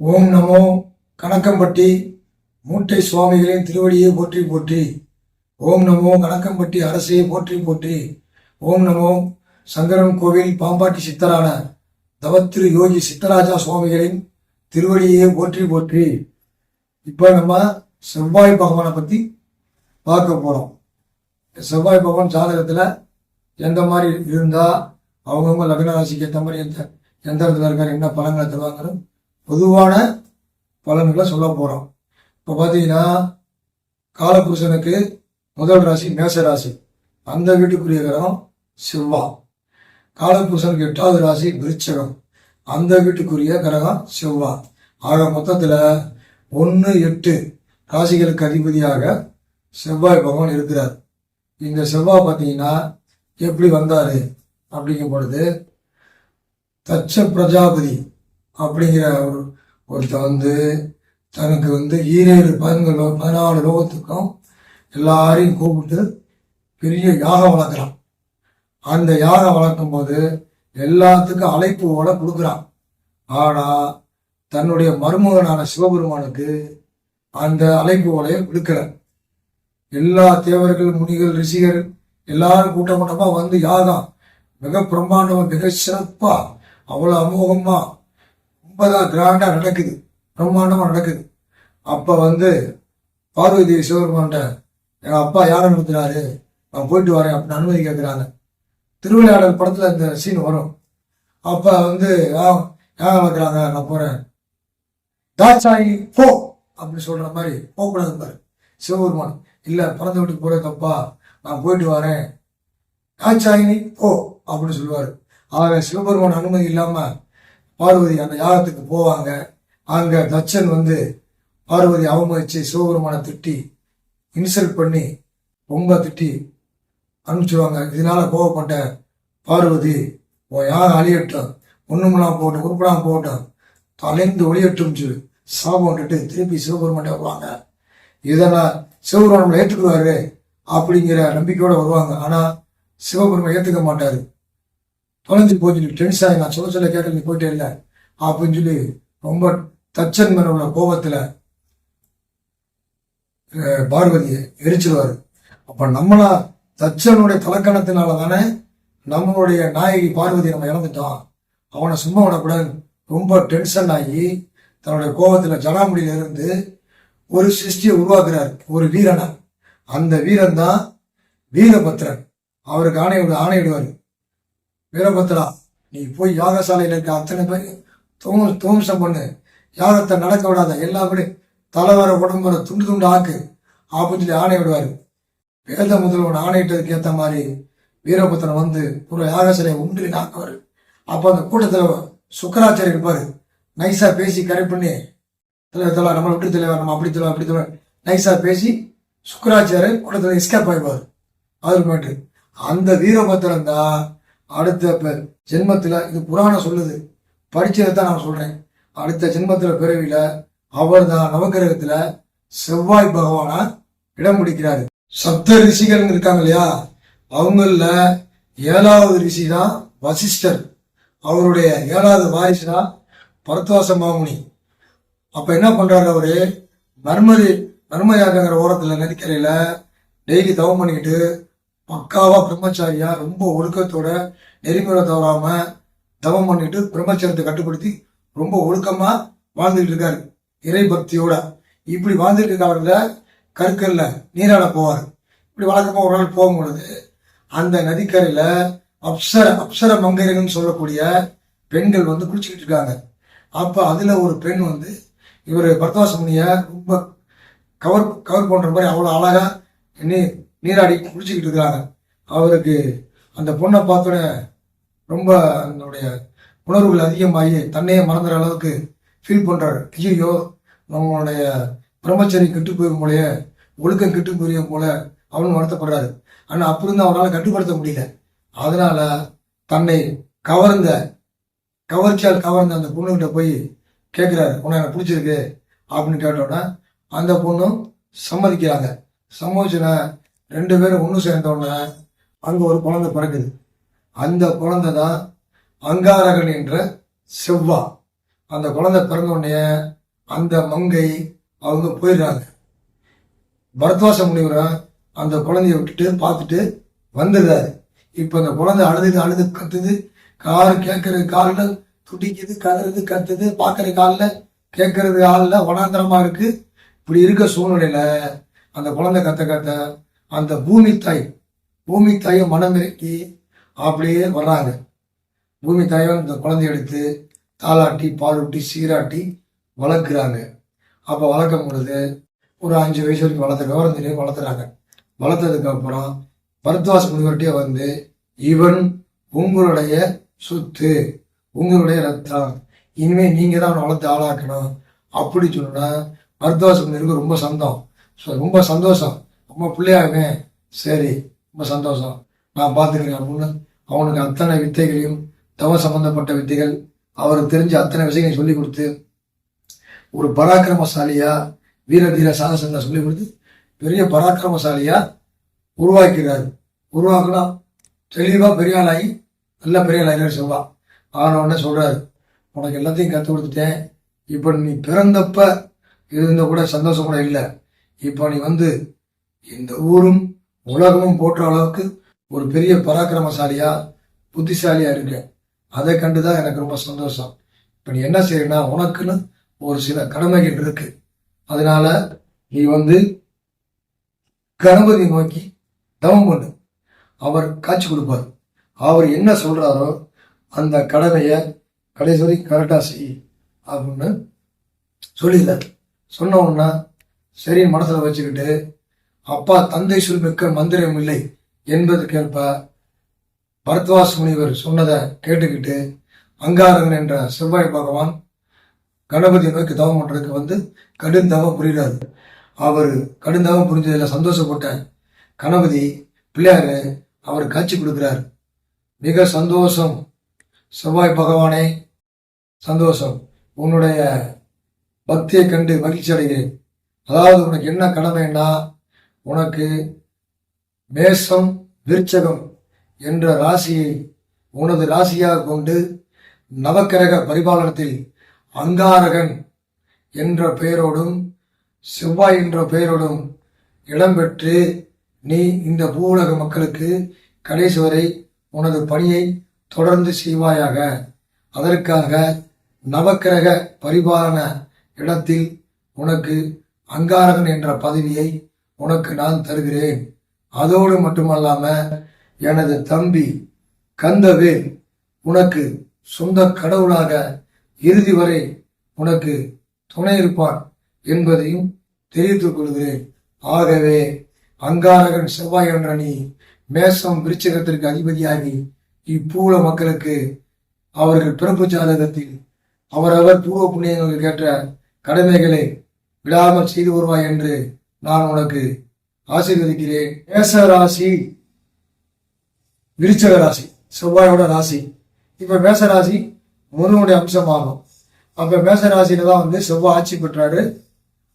ஓம் நமோ கணக்கம்பட்டி மூட்டை சுவாமிகளின் திருவடியை போற்றி போற்றி. ஓம் நமோ கணக்கம்பட்டி அரசையை போற்றி போற்றி. ஓம் நமோ சங்கரன் கோவில் பாம்பாட்டி சித்தரான தவத்திரு யோகி சித்தராஜா சுவாமிகளின் திருவடியை போற்றி போற்றி. இப்போ நம்ம செவ்வாய் பகவானை பற்றி பார்க்க போகிறோம் செவ்வாய் பகவான் ஜாதகத்தில் எந்த மாதிரி இருந்தால் அவங்கவுங்க லக்ன ராசிக்கு ஏற்ற மாதிரி எந்த எந்த இடத்துல இருக்காரு என்ன பலன்களை தருவாங்கன்னு பொதுவான பலன்களை சொல்ல போகிறோம் இப்போ பார்த்தீங்கன்னா காலபுருஷனுக்கு முதல் ராசி மேச ராசி. அந்த வீட்டுக்குரிய கிரகம் செவ்வா. காலபுருஷனுக்கு எட்டாவது ராசி விருச்சகம். அந்த வீட்டுக்குரிய கிரகம் செவ்வா. ஆக மொத்தத்தில் ஒன்று எட்டு ராசிகளுக்கு அதிபதியாக செவ்வாய் பகவான் இருக்கிறார். இந்த செவ்வாய் பார்த்தீங்கன்னா எப்படி வந்தார்? அப்படிங்கும் பொழுது தட்ச பிரஜாபதி அப்படிங்கிற ஒரு ஒருத்தர் வந்து தனக்கு வந்து ஈரேழு பதினொன்று பதினாலு லோகத்துக்கும் எல்லாரையும் கூப்பிட்டு பெரிய யாகம் வளர்க்குறான். அந்த யாகம் வளர்க்கும் போது எல்லாத்துக்கும் அழைப்பு ஓட கொடுக்குறான். ஆனால் தன்னுடைய மருமகனான சிவபெருமானுக்கு அந்த அழைப்பு ஓலையை விடுக்கல எல்லா தேவர்கள் முனிகள் ரிஷிகர் எல்லாரும் கூட்டம் கூட்டமாக வந்து யாகம். மிக பிரம்மாண்டமாக மிக சிறப்பாக அவ்வளோ அமோகமாக ரொம்பதான் கிராண்டா நடக்குது. பிரம்மாண்டமா நடக்குது. அப்ப வந்து பார்வதி தேவி சிவபெருமான்ட்ட எங்க அப்பா யாரை நடத்துறாரு நான் போயிட்டு வரேன். அப்படின்னு அனுமதி கேட்குறாங்க திருவிளையாடல் படத்துல இந்த சீன் வரும். அப்ப வந்து யா- யாகம் வைக்கிறாங்க நான் போறேன். தாட்சாயி போ! அப்படின்னு சொல்ற மாதிரி போகக்கூடாது பாரு. சிவபெருமான் இல்ல பிறந்த வீட்டுக்கு போற தப்பா. நான் போயிட்டு வரேன். தாட்சாயினி போ! அப்படின்னு சொல்லுவாரு. ஆக சிவபெருமான் அனுமதி இல்லாம பார்வதி அந்த யாகத்துக்கு போவாங்க. அங்கே தச்சன் வந்து பார்வதி அவமதிச்சு சிவபெருமான திட்டி இன்சல்ட் பண்ணி ரொம்ப திட்டி அனுப்பிச்சிடுவாங்க இதனால கோவப்பட்ட பார்வதி உன் யாகம் அழியட்டும்? ஒண்ணுமெல்லாம் போகட்டும் உருப்படாம போகட்டும். தொலைந்து ஒளியட்டும் சொல்லி. சாபம் விட்டுட்டு திருப்பி சிவபெருமான் வருவாங்க. இதெல்லாம் சிவபெருமான் ஏற்றுக்குவாரு அப்படிங்கிற நம்பிக்கையோடு வருவாங்க. ஆனால் சிவபெருமான் ஏற்றுக்க மாட்டார். தொலைஞ்சு போச்சு நீ டென்ஸ் ஆகி நான் சொல்ல சொல்ல கேட்கல நீ போயிட்டே இல்லை. அப்படின்னு சொல்லி ரொம்ப தச்சன் மேல உள்ள பார்வதியை எரிச்சிடுவார் அப்போ நம்மளா தச்சனுடைய தலக்கணத்தினால தானே நம்மளுடைய நாயகி பார்வதி நம்ம இழந்துட்டோம். அவனை சும்மா விடக்கூடாது. ரொம்ப டென்ஷன் ஆகி தன்னுடைய கோபத்தில் ஜடாமுடியில இருந்து ஒரு சிருஷ்டியை உருவாக்குறார் ஒரு வீரனை. அந்த வீரன் தான் வீரபத்ரன். அவருக்கு ஆணையோட ஆணையிடுவார். வீரபத்ரா நீ போய் யாகசாலையில் இருக்க அத்தனை பேர் தூம் தூம்சம் பண்ணு யாகத்தை நடக்க விடாத. எல்லாப்படி தலைவர உடம்புற துண்டு துண்டு ஆக்கு. அப்படின்னு சொல்லி ஆணை விடுவார். வேத முதல்வன் ஆணையிட்டதுக்கு ஏற்ற மாதிரி வீரபத்திரன் வந்து ஒரு யாகசாலையை உண்டு நாக்குவார் அப்போ அந்த கூட்டத்தில் சுக்கராச்சாரி இருப்பார். நைஸாக பேசி கரெக்ட் பண்ணி தலைவர் தலைவர் நம்ம விட்டு தலைவர் நம்ம அப்படி தலைவர் அப்படி தலைவர் நைஸாக பேசி சுக்கராச்சாரியர் கூட்டத்தில் எஸ்கேப் ஆயிடுவார். அருமேட்டு அந்த வீரபத்திரன் தான் அடுத்த இப்போ ஜென்மத்தில் இது புராணம் சொல்லுது. படித்ததை தான் நான் சொல்கிறேன் அடுத்த ஜென்மத்தில் பிறவியில் அவர் தான் நவகிரகத்தில் செவ்வாய் பகவானா இடம் பிடிக்கிறாரு. சப்த ரிஷிகள் இருக்காங்க இல்லையா? அவங்கள ஏழாவது ரிஷி தான் வசிஷ்டர். அவருடைய ஏழாவது வாரிசு தான் பரத்வாச மாமுனி. அப்போ என்ன பண்ணுறாரு அவரு? நர்மதி நர்மயாகங்கிற ஓரத்தில் நதிக்கரையில டெய்லி தவம் பண்ணிக்கிட்டு பக்காவா பிரம்மச்சாரியா ரொம்ப ஒழுக்கத்தோட நெறிமுறை தவறாம தவம் பண்ணிட்டு பிரம்மச்சாரத்தை கட்டுப்படுத்தி ரொம்ப ஒழுக்கமா வாழ்ந்துட்டு இருக்காரு. இறை பக்தியோட. இப்படி வாழ்ந்துட்டு இருக்க கற்கல்ல நீராட போவார். இப்படி வழக்கமா ஒரு நாள் போகும் பொழுது அந்த நதிக்கரையில அப்சர அப்சர மங்கையர்கள் சொல்லக்கூடிய பெண்கள் வந்து குளிச்சுக்கிட்டு இருக்காங்க. அப்ப அதுல ஒரு பெண் வந்து இவர் பரத்வாசமுனிய ரொம்ப கவர் கவர் பண்ற மாதிரி அவ்வளவு அழகா நீ நீராடி குளிச்சுக்கிட்டு இருக்கிறாங்க. அவருக்கு அந்த பொண்ணை பார்த்தோன்னே ரொம்ப அதனுடைய உணர்வுகள் அதிகமாகி தன்னையே மறந்துற அளவுக்கு ஃபீல் பண்ணுறாரு ஐயோ நம்மளுடைய பிரம்மச்சரி கெட்டு போயிரும் போல ஒழுக்கம் கெட்டு போயிரும் போல அவனும் வருத்தப்படுறாரு. ஆனால் அப்படி இருந்து அவரால் கட்டுப்படுத்த முடியல. அதனால தன்னை கவர்ந்த கவர்ச்சியால் கவர்ந்த அந்த பொண்ணுகிட்ட போய் கேட்குறாரு உன்னை எனக்கு பிடிச்சிருக்கு அப்படின்னு கேட்டோன்னே அந்த பொண்ணும் சம்மதிக்கிறாங்க. சம்மதிச்சுன்னா ரெண்டு பேரும் ஒன்று சேர்ந்தோடனே அங்கே ஒரு குழந்தை பிறகுது அந்த குழந்தை தான் அங்காரகன் என்ற செவ்வா. அந்த குழந்தை பிறந்த உடனே அந்த மங்கை அவங்க போயிடுறாங்க. பரத்வாச முனிவரை அந்த குழந்தைய விட்டுட்டு பார்த்துட்டு வந்துடுறாரு. இப்போ அந்த குழந்தை அழுது அழுது கத்துது. கார் கேட்கறது காலில் துடிக்குது கதறது கத்துது. பார்க்குற காலில் கேட்கறது காலில் வனாந்தரமா இருக்குது இப்படி இருக்க சூழ்நிலையில் அந்த குழந்தை கத்த கத்த அந்த பூமி தாய் பூமி தாயை மனம் இறக்கி அப்படியே வர்றாங்க. பூமி தாயை இந்த குழந்தைய எடுத்து தாளாட்டி பாலூட்டி சீராட்டி வளர்க்குறாங்க. அப்போ வளர்க்கும் பொழுது ஒரு அஞ்சு வயசு வரைக்கும் வளர்த்த விவரம் தெரியும் வளர்த்துறாங்க வளர்த்ததுக்கப்புறம் பரத்வாஸ் முனிவர்கிட்டே வந்து இவன் உங்களுடைய சொத்து உங்களுடைய ரத்தம். இனிமே நீங்கள் தான் அவனை வளர்த்து ஆளாக்கணும். அப்படி சொன்னால் பரத்வாஸ் முனிவருக்கு ரொம்ப சந்தோம் ஸோ ரொம்ப சந்தோஷம். உங்கள் பிள்ளையாகுமே சரி ரொம்ப சந்தோஷம். நான் பார்த்துக்கிறேன் அப்படின்னு அவனுக்கு அத்தனை வித்தைகளையும் தவ சம்பந்தப்பட்ட வித்தைகள் அவருக்கு தெரிஞ்ச அத்தனை விஷயங்களையும் சொல்லி கொடுத்து ஒரு பராக்கிரமசாலியா வீர தீர சாகசங்களை சொல்லி கொடுத்து பெரிய பராக்கிரமசாலியா உருவாக்கிறார். உருவாக்கினா தெளிவாக பெரிய ஆளாகி நல்ல பெரிய ஆளாகிறார் சொல்வான் ஆனவொடனே சொல்கிறார் உனக்கு எல்லாத்தையும் கற்றுக் கொடுத்துட்டேன். இப்போ நீ பிறந்தப்ப இருந்த கூட சந்தோஷம் கூட இல்லை. இப்போ நீ வந்து இந்த ஊரும் உலகமும் போற்ற அளவுக்கு ஒரு பெரிய பராக்கிரமசாலியா புத்திசாலியா இருக்க. அதை கண்டுதான் எனக்கு ரொம்ப சந்தோஷம். இப்போ நீ என்ன செய்யணும்னா உனக்குன்னு ஒரு சில கடமைகள் இருக்கு. அதனால நீ வந்து கணபதி நோக்கி தவம் பண்ணு. அவர் காட்சி கொடுப்பார். அவர் என்ன சொல்றாரோ அந்த கடமையை கடைசி வரைக்கும் கரெக்டாக செய் அப்படின்னு சொல்லிடல சொன்ன உடனே சரி மனசில் வச்சுக்கிட்டு அப்பா தந்தை சொல்மிக்க மந்திரம் இல்லை என்பதற்கேற்ப பரத்வாஸ் முனிவர் சொன்னதை கேட்டுக்கிட்டு அங்காரகன் என்ற செவ்வாய் பகவான் கணபதி நோக்கி தவம் பண்ணுறதுக்கு வந்து கடும் தவம் புரிகிறாரு. அவர் கடும் தவம் புரிஞ்சதில் சந்தோஷப்பட்ட கணபதி பிள்ளையாரு அவர் காட்சி கொடுக்கிறார். மிக சந்தோஷம். செவ்வாய் பகவானே சந்தோஷம். உன்னுடைய பக்தியை கண்டு மகிழ்ச்சி அடைகிறேன். அதாவது உனக்கு என்ன கடமைன்னா உனக்கு மேஷம் விருச்சகம் என்ற ராசியை உனது ராசியாக கொண்டு நவக்கிரக பரிபாலனத்தில் அங்காரகன் என்ற பெயரோடும் செவ்வாய் என்ற பெயரோடும் இடம்பெற்று நீ இந்த பூவுலக மக்களுக்கு கடைசி வரை உனது பணியை தொடர்ந்து செய்வாயாக. அதற்காக நவக்கிரக பரிபாலன இடத்தில் உனக்கு அங்காரகன் என்ற பதவியை உனக்கு நான் தருகிறேன். அதோடு மட்டுமல்லாம எனது தம்பி கந்தவேல் உனக்கு சொந்த கடவுளாக இறுதி வரை உனக்கு துணை இருப்பான் என்பதையும் தெரிவித்துக் கொள்கிறேன். ஆகவே அங்காரகன் செவ்வாய் என்ற நீ மேசம் விருச்சகத்திற்கு அதிபதியாகி இப்பூல மக்களுக்கு அவர்கள் பிறப்பு ஜாதகத்தில் அவரவர் பூர்வ புண்ணியங்களுக்கு ஏற்ற கடமைகளை விடாமல் செய்து வருவாய் என்று நான் உனக்கு ஆசீர்வதிக்கிறேன். மேச ராசி. விருச்சக ராசி. செவ்வாயோட ராசி. இப்ப மேச ராசி முருகனுடைய அம்சமாகும். அப்ப மேச ராசியில தான் வந்து செவ்வாய் ஆட்சி பெற்றாரு.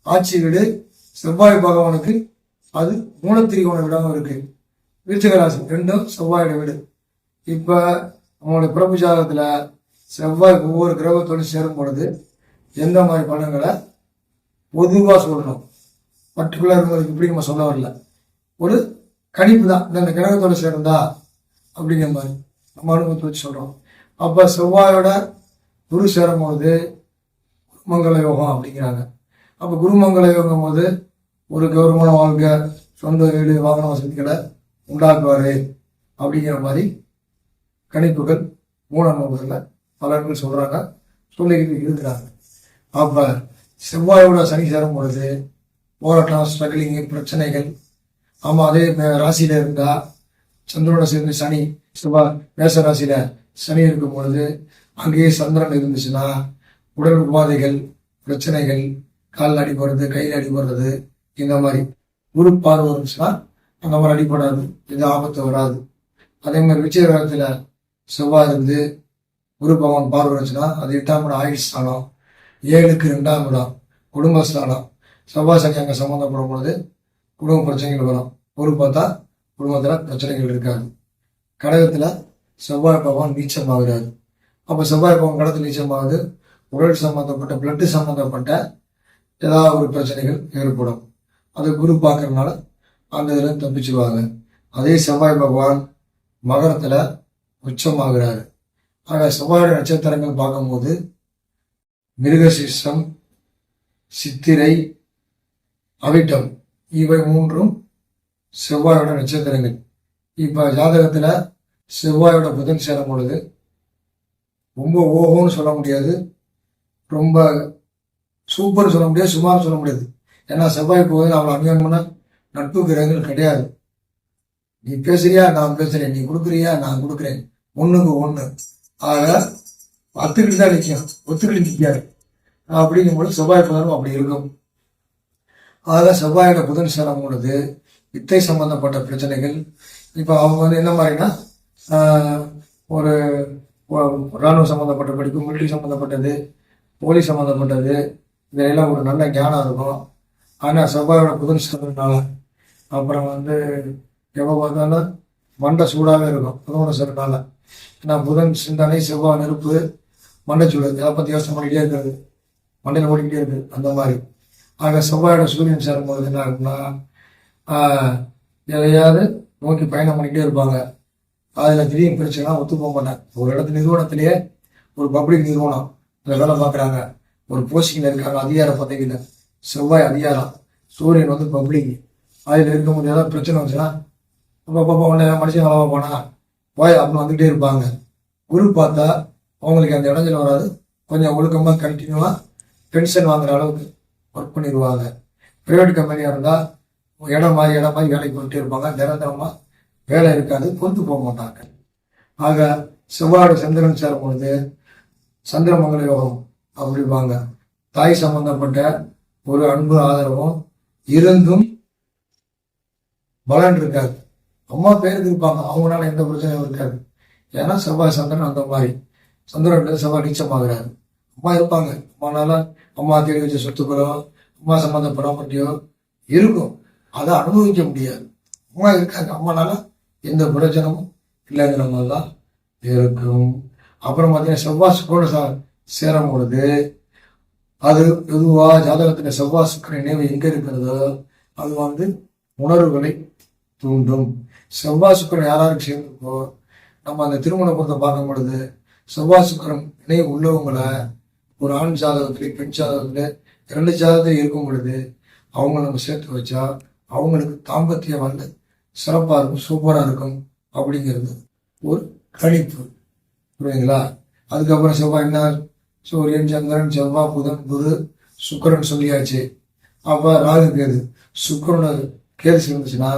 ஆட்சி வீடு. செவ்வாய் பகவானுக்கு அது மூலத்திரிகோண விடாம இருக்கு. விருச்சக ராசி ரெண்டும் செவ்வாயோட வீடு. இப்ப அவங்களுடைய பிறப்பு ஜாதகத்துல செவ்வாய் ஒவ்வொரு கிரகத்தோடு சேரும் பொழுது எந்த மாதிரி பலன்களை பொதுவாக சொல்லணும்? பர்டிகுலர் இப்படி நம்ம சொல்ல வரல. ஒரு கணிப்பு தான். இந்த கிரகத்தோட சேர்ந்தா அப்படிங்கிற மாதிரி நம்ம அனுபவத்தை வச்சு சொல்கிறோம் அப்போ செவ்வாயோட குரு சேரும்போது குருமங்கல யோகம் அப்படிங்கிறாங்க. அப்போ குருமங்கள யோகம் போது ஒரு கௌரவமான வாழ்க்கை சொந்த வீடு வாகன வசதிகளை உண்டாக்குவார் அப்படிங்கிற மாதிரி கணிப்புகள் மூல நூல்களில் பலர்கள் சொல்கிறாங்க சொல்லிக்கிட்டு இருக்கிறாங்க. அப்போ செவ்வாயோட சனி சேரும் பொழுது போராட்டம் ஸ்ட்ரகிளிங்கு பிரச்சனைகள். ஆமாம் அதே ராசியில் ராசியில இருந்தா சந்திரனோட சேர்ந்து சனி சுபா மேச ராசியில சனி இருக்கும் பொழுது அங்கேயே சந்திரன் இருந்துச்சுன்னா உடல் உபாதைகள் பிரச்சனைகள் காலில் அடிபடுறது கையில் அடிபடுறது இந்த மாதிரி குரு பார்வை இருந்துச்சுன்னா அந்த மாதிரி அடிபடாது எந்த ஆபத்து வராது. அதே மாதிரி விஜயகாலத்தில் செவ்வாய் இருந்து குரு பகவான் பார்வை இருந்துச்சுன்னா அது எட்டாம் இடம் ஆயுஷ் ஸ்தானம் ஏழுக்கு ரெண்டாம் இடம் குடும்பஸ்தானம் செவ்வாய் சனி அங்கே சம்மந்தப்படும் பொழுது குடும்ப பிரச்சனைகள் வரும். ஒரு பார்த்தா குடும்பத்தில் பிரச்சனைகள் இருக்காது. கடகத்தில் செவ்வாய் பகவான் நீச்சமாகிறாரு. அப்போ செவ்வாய் பகவான் கடத்தில் நீச்சமாகுது. உடல் சம்பந்தப்பட்ட பிளட்டு சம்பந்தப்பட்ட ஏதாவது ஒரு பிரச்சனைகள் ஏற்படும். அதை குரு பார்க்கறதுனால அந்த இதில் தப்பிச்சுவாங்க அதே செவ்வாய் பகவான் மகரத்தில் உச்சமாகிறாரு. ஆக செவ்வாயோட நட்சத்திரங்கள் பார்க்கும்போது மிருகசிஷ்டம் சித்திரை அவிட்டம். இவை மூன்றும் செவ்வாயோட நட்சத்திரங்கள். இப்போ ஜாதகத்தில் செவ்வாயோட புதன் சேரும் பொழுது ரொம்ப ஓஹோன்னு சொல்ல முடியாது. ரொம்ப சூப்பர் சொல்ல முடியாது சுமார் சொல்ல முடியாது. ஏன்னா செவ்வாய் போகுது அவ்வளோ அந்நியமான நட்பு கிரகங்கள் கிடையாது. நீ பேசுறியா நான் பேசுறேன். நீ கொடுக்குறியா நான் கொடுக்குறேன். ஒண்ணுக்கு ஒண்ணு. ஆக அத்துக்கிட்டு தான் நிற்கும் ஒத்துக்கிட்டு நிற்காது அப்படிங்கும்போது செவ்வாய் புதனும் அப்படி இருக்கும். அதில் செவ்வாயோட புதன் சேரம் பொழுது வித்தை சம்பந்தப்பட்ட பிரச்சனைகள். இப்போ அவங்க வந்து என்ன மாதிரின்னா ஒரு ஒ- சம்மந்தப்பட்ட படிப்பு மிலிட்ரி சம்மந்தப்பட்டது போலீஸ் சம்மந்தப்பட்டது இதெல்லாம் ஒரு நல்ல ஞானம் இருக்கும். ஆனால் செவ்வாயோட புதன் சேர்ந்ததுனால அப்புறம் வந்து எப்போ பார்த்தாலும் மண்டை சூடாகவே இருக்கும் புதனோட சேர்றதுனால ஏன்னா புதன் சிந்தனை செவ்வாய் நெருப்பு மண்டை சூடு இதை பற்றி யோசனை பண்ணிக்கிட்டே இருக்கிறது. மண்டையில் ஓடிக்கிட்டே இருக்குது அந்த மாதிரி. ஆக செவ்வாயோட சூரியன் சேரும்போது என்ன இருக்குன்னா எதையாவது நோக்கி பயணம் பண்ணிக்கிட்டே இருப்பாங்க. அதில் திடீர்னு பிரச்சனைலாம் ஒத்து போக மாட்டாங்க. ஒரு இடத்து நிறுவனத்திலேயே ஒரு பப்ளிக் நிறுவனம் இந்த வேலை பார்க்குறாங்க. ஒரு போஸ்டிங்கில் இருக்காங்க அதிகார பதவியில். செவ்வாய் அதிகாரம் சூரியன் வந்து பப்ளிக். அதில் இருக்க முடியாத பிரச்சனை வந்துச்சுன்னா அப்போ அப்போ உடனே மனுஷன் அளவாக போனா போய் அப்படின்னு வந்துகிட்டே இருப்பாங்க. குரு பார்த்தா அவங்களுக்கு அந்த இடைஞ்சல் வராது. கொஞ்சம் ஒழுக்கமாக கண்டினியூவாக பென்ஷன் வாங்குற அளவுக்கு ஒர்க் பண்ணிடுவாங்க. ப்ரைவேட் கம்பெனியாக இருந்தால் இடம் மாதிரி இடம் மாதிரி வேலைக்கு போயிட்டே இருப்பாங்க. நிரந்தரமாக வேலை இருக்காது பொறுத்து போக மாட்டாங்க. ஆக செவ்வாடு சந்திரன் சேரும் பொழுது சந்திரமங்கல யோகம் அப்படிம்பாங்க. தாய் சம்பந்தப்பட்ட ஒரு அன்பு ஆதரவும் இருந்தும் பலன் இருக்காது. அம்மா பேருக்கு இருப்பாங்க அவங்களால எந்த பிரச்சனையும் இருக்காது. ஏன்னா செவ்வாய் சந்திரன் அந்த மாதிரி. சந்திரன் செவ்வாய் நீச்சமாகிறாரு. அம்மா இருப்பாங்க. அம்மானால அம்மா தேடி வச்ச சொத்துக்களோ அம்மா சம்பந்த ப்ராப்பர்ட்டியோ இருக்கும். அதை அனுபவிக்க முடியாது. அம்மா இருக்காங்க. அம்மானால எந்த பிரச்சனமும் இல்லைங்கிற மாதிரி தான் இருக்கும். அப்புறம் பார்த்தீங்கன்னா செவ்வாய் சுக்கரோட சா சேரும் பொழுது அது பொதுவாக ஜாதகத்தில் செவ்வாய் சுக்கர நினைவு எங்கே இருக்கிறதோ அது வந்து உணர்வுகளை தூண்டும். செவ்வாய் சுக்கரன் யாராருக்கு சேர்ந்துருக்கோ நம்ம அந்த திருமண பொருத்தை பார்க்கும் பொழுது செவ்வாய் சுக்கரன் நினைவு உள்ளவங்களை ஒரு ஆண் ஜாதகத்திலே பெண் ஜாதகத்திலே இரண்டு ஜாதகத்தில் இருக்கும் பொழுது அவங்கள நம்ம சேர்த்து வச்சா அவங்களுக்கு தாம்பத்தியம் வந்து சிறப்பாக இருக்கும் சூப்பராக இருக்கும் அப்படிங்கிறது ஒரு கணிப்பு. புரியுதுங்களா? அதுக்கப்புறம் செவ்வாய் என்ன? சூரியன் சந்திரன் செவ்வாய் புதன் குரு சுக்கரன் சொல்லியாச்சு. அப்போ ராகு கேது. சுக்கரனோட கேது சேர்ந்துச்சுன்னா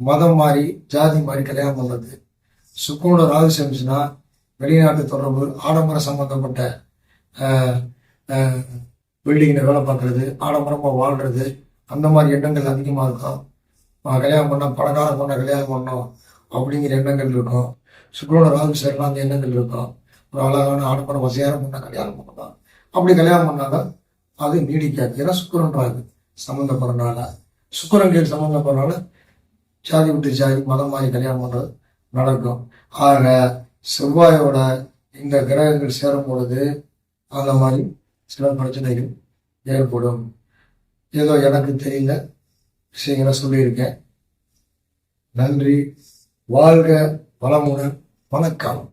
மதம் மாறி ஜாதி மாறி கல்யாணம் பண்ணுறது சுக்கரனோட ராகு சேர்ந்துச்சுன்னா வெளிநாட்டு தொடர்பு ஆடம்பரம் சம்பந்தப்பட்ட பில்டிங்கில் வேலை பார்க்குறது ஆடம்பரமாக வாழ்கிறது அந்த மாதிரி எண்ணங்கள் அதிகமாக இருக்கும். கல்யாணம் பண்ணால் பணக்காரம் பண்ணால் கல்யாணம் பண்ணோம் அப்படிங்கிற எண்ணங்கள் இருக்கும். சுக்ரோட ராகு சேரலாம் அந்த எண்ணங்கள் இருக்கும். ஒரு அழகான ஆடம்பரம் வசையான பண்ணால் கல்யாணம் பண்ணலாம் அப்படி கல்யாணம் பண்ணாலும் அது நீடிக்காது. ஏன்னா சுக்கரன் ராகு சம்மந்தப்படுறனால சுக்கிரன் கேது சம்மந்தப்படுறதுனால ஜாதி விட்டு ஜாதி மதம் மாதிரி கல்யாணம் பண்ணுறது நடக்கும். ஆக செவ்வாயோட இந்த கிரகங்கள் சேரும் பொழுது அந்த மாதிரி சில பிரச்சனைகள் ஏற்படும். ஏதோ எனக்கு தெரியல. விஷயங்களை சொல்லியிருக்கேன். நன்றி. வாழ்க வளமுடன். வணக்கம்.